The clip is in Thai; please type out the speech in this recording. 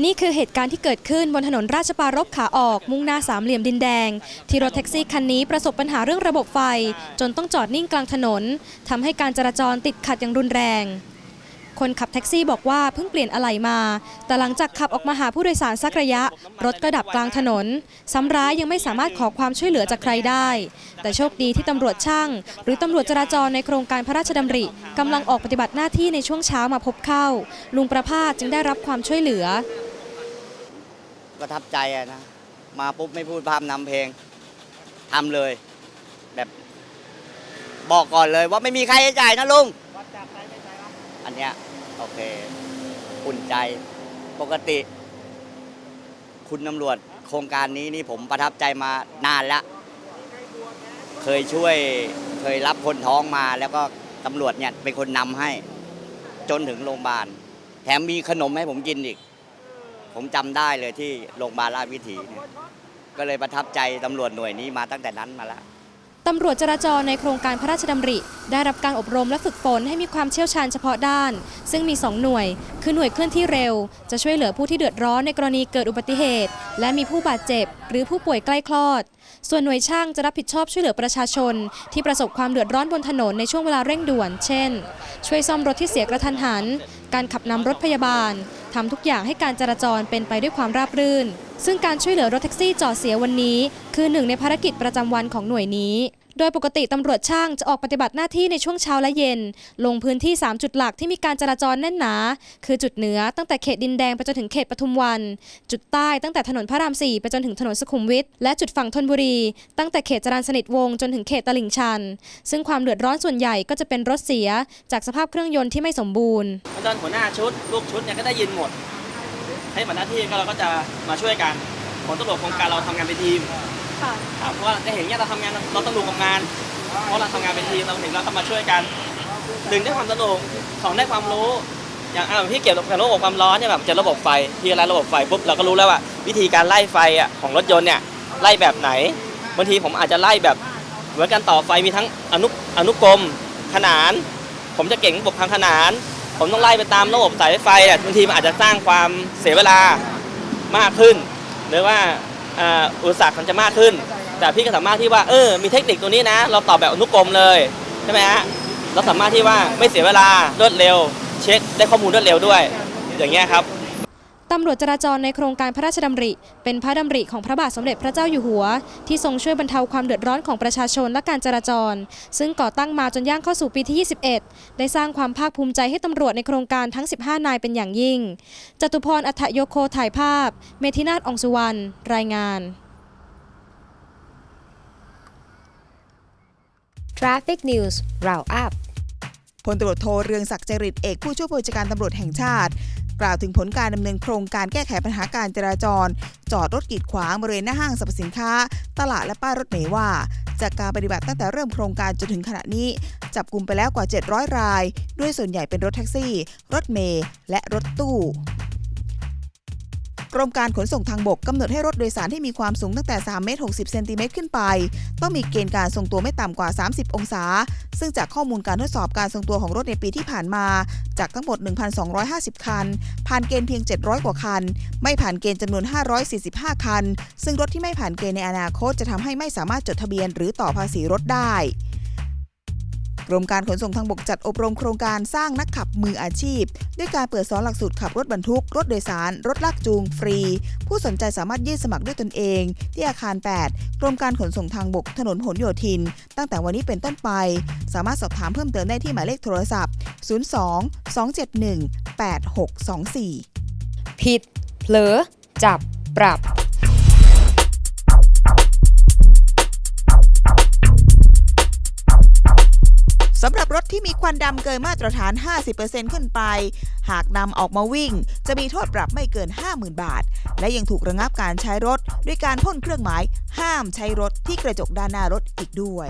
นี่คือเหตุการณ์ที่เกิดขึ้นบนถนนราชปรารบขาออกมุ่งหน้าสามเหลี่ยมดินแดง ที่รถแท็กซี่คันนี้ประสบปัญหาเรื่องระบบไฟ จนต้องจอดนิ่งกลางถนนทำให้การจราจรติดขัดอย่างรุนแรง คนขับแท็กซี่บอกว่าเพิ่งเปลี่ยนอะไหล่มา แต่หลังจากขับออกมาหาผู้โดยสารสักระยะ รถก็ดับกลางถนน ซ้ำร้ายยังไม่สามารถขอความช่วยเหลือจากใครได้ แต่โชคดีที่ตำรวจช่าง หรือตำรวจจราจรในโครงการพระราชดำริกำลังออกปฏิบัติหน้าที่ในช่วงเช้ามาพบเข้า ลุงประภาสจึงได้รับความช่วยเหลือ ประทับใจอะนะ มาปุ๊บไม่พูดพร่ำนำเพลงทำเลย แบบ บอกก่อนเลยว่าไม่มีใครจะจ่ายนะลุง อันเนี้ยโอเคอุ่นใจปกติ คุณตำรวจโครงการนี้นี่ผมประทับใจมานานแล้ว เคยช่วยเคยรับคนท้องมา แล้วก็ตำรวจเนี่ยเป็นคนนำให้ จนถึงโรงพยาบาล แถมมีขนมให้ผมกินอีก ผมจำได้เลยที่โรงพยาบาลราชวิถีเนี่ยก็เลยประทับใจตำรวจหน่วยนี้มาตั้งแต่นั้นมาแล้ว ตำรวจจราจรในโครงการพระราชดำริ ได้รับการอบรมและฝึกฝนให้มีความเชี่ยวชาญเฉพาะด้าน ซึ่งมี 2 หน่วย คือหน่วยเคลื่อนที่เร็ว จะช่วยเหลือผู้ที่เดือดร้อนในกรณีเกิดอุบัติเหตุ และมีผู้บาดเจ็บ หรือผู้ป่วยใกล้คลอด ส่วนหน่วยช่างจะรับผิดชอบช่วยเหลือประชาชน ที่ประสบความเดือดร้อนบนถนนในช่วงเวลาเร่งด่วน เช่น ช่วยซ่อมรถที่เสียกระทันหัน การขับนำรถพยาบาลทำทุกอย่างให้การจราจรเป็นไปด้วยความราบรื่น ซึ่งการช่วยเหลือรถแท็กซี่จอดเสียวันนี้ คือหนึ่งในภารกิจประจำวันของหน่วยนี้โดยปกติตำรวจช่างจะออกปฏิบัติหน้าที่ในช่วงเช้าและเย็น ลงพื้นที่ 3 จุดหลักที่มีการจราจรแน่นหนา คือจุดเหนือตั้งแต่เขตดินแดงไปจนถึงเขตปทุมวัน จุดใต้ตั้งแต่ถนนพระราม 4 ไปจนถึงถนนสุขุมวิทและจุดฝั่งธนบุรี ตั้งแต่เขตจรัญสนิทวงศ์จนถึงเขตตลิ่งชัน ซึ่งความเดือดร้อนส่วนใหญ่ก็จะเป็นรถเสีย จากสภาพเครื่องยนต์ที่ไม่สมบูรณ์อาจารย์หัวหน้าชุดลูกชุดเนี่ยก็ได้ยินหมด ให้หมดหน้าที่ก็เราก็จะมาช่วยกันผลตำรวจโครงการเราทำงานเป็นทีมครับเพราะว่าได้เห็นเนี่ยเราทำงานเราต้องดูกับงาน เพราะเราทำงานเป็นทีมเราเห็นเราต้องมาช่วยกันหนึ่งได้ความสนุกสองได้ความรู้ อย่างอ่าพี่เกี่ยวกับระบบความร้อนเนี่ยแบบจะระบบไฟพี่อะไรระบบไฟปุ๊บเราก็รู้แล้วว่า วิธีการไล่ไฟอะของรถยนต์เนี่ยไล่แบบไหนบางทีผมอาจจะไล่แบบเหมือนกันต่อไฟมีทั้งอนุอนุกรมขนาน ผมจะเก่งระบบทางขนาน ผมต้องไล่ไปตามระบบสายไฟอะบางทีมันอาจจะสร้างความเสียเวลามากขึ้น หรือว่าอ่าอุปสรรคมันจะมากขึ้น แต่พี่ก็สามารถที่ว่าเออมีเทคนิคตัวนี้นะ เราตอบแบบอนุกรมเลยใช่ไหมฮะเราสามารถที่ว่าไม่เสียเวลารวดเร็ว เช็คได้ข้อมูลรวดเร็วด้วย อย่างเงี้ยครับ ตำรวจจราจรในโครงการพระราชดำริ เป็นพระดำริของพระบาทสมเด็จพระเจ้าอยู่หัว ที่ทรงช่วยบรรเทาความเดือดร้อนของประชาชนและการจราจร ซึ่งก่อตั้งมาจนย่างเข้าสู่ปีที่ 21 ได้สร้างความภาคภูมิใจให้ตำรวจในโครงการทั้ง 15 นายเป็นอย่างยิ่ง จตุพรอัฏฐโยโคถ่ายภาพ เมธินาถอองสุวรรณรายงาน Traffic News Round Up พลตำรวจโทเรืองศักดิ์จริตเอกผู้ช่วยผู้บัญชาการตำรวจแห่งชาติ กล่าวถึงผลการดำเนินโครงการแก้ไขปัญหาการจราจร จอดรถกีดขวางบริเวณหน้าห้างสรรพสินค้า ตลาดและป้ายรถเมล์ว่า จากการปฏิบัติตั้งแต่เริ่มโครงการจนถึงขณะนี้ จับกลุ่มไปแล้วกว่า 700 ราย ด้วยส่วนใหญ่เป็นรถแท็กซี่ รถเมล์และรถตู้ กรมการขนส่งทางบกกำหนดให้รถโดยสารที่มีความสูงตั้งแต่3เมตร60เซนติเมตรขึ้นไป ต้องมีเกณฑ์การทรงตัวไม่ต่ำกว่า 30 องศา ซึ่งจากข้อมูลการทดสอบการทรงตัวของรถในปีที่ผ่านมา จากทั้งหมด 1,250 คัน ผ่านเกณฑ์เพียง 700 กว่าคัน ไม่ผ่านเกณฑ์จำนวน 545 คัน ซึ่งรถที่ไม่ผ่านเกณฑ์ในอนาคตจะทำให้ไม่สามารถจดทะเบียน หรือต่อภาษีรถได้ กรมการขนส่งทางบกจัดอบรมโครงการสร้างนักขับมืออาชีพ ด้วยการเปิดสอนหลักสูตรขับรถบรรทุก รถโดยสาร รถลากจูง ฟรี ผู้สนใจสามารถยื่นสมัครด้วยตนเอง ที่อาคาร 8 กรมการขนส่งทางบกถนนผลโยธิน ตั้งแต่วันนี้เป็นต้นไป สามารถสอบถามเพิ่มเติมได้ที่หมายเลขโทรศัพท์ 02 271 8624 ผิด เผลอ จับ ปรับ ที่มีควันดำเกินมาตรฐาน 50%ขึ้นไป หากนำออกมาวิ่ง จะมีโทษปรับไม่เกิน 50,000 บาท และยังถูกระงับการใช้รถ ด้วยการพ่นเครื่องหมาย ห้ามใช้รถที่กระจกด้านหน้ารถอีกด้วย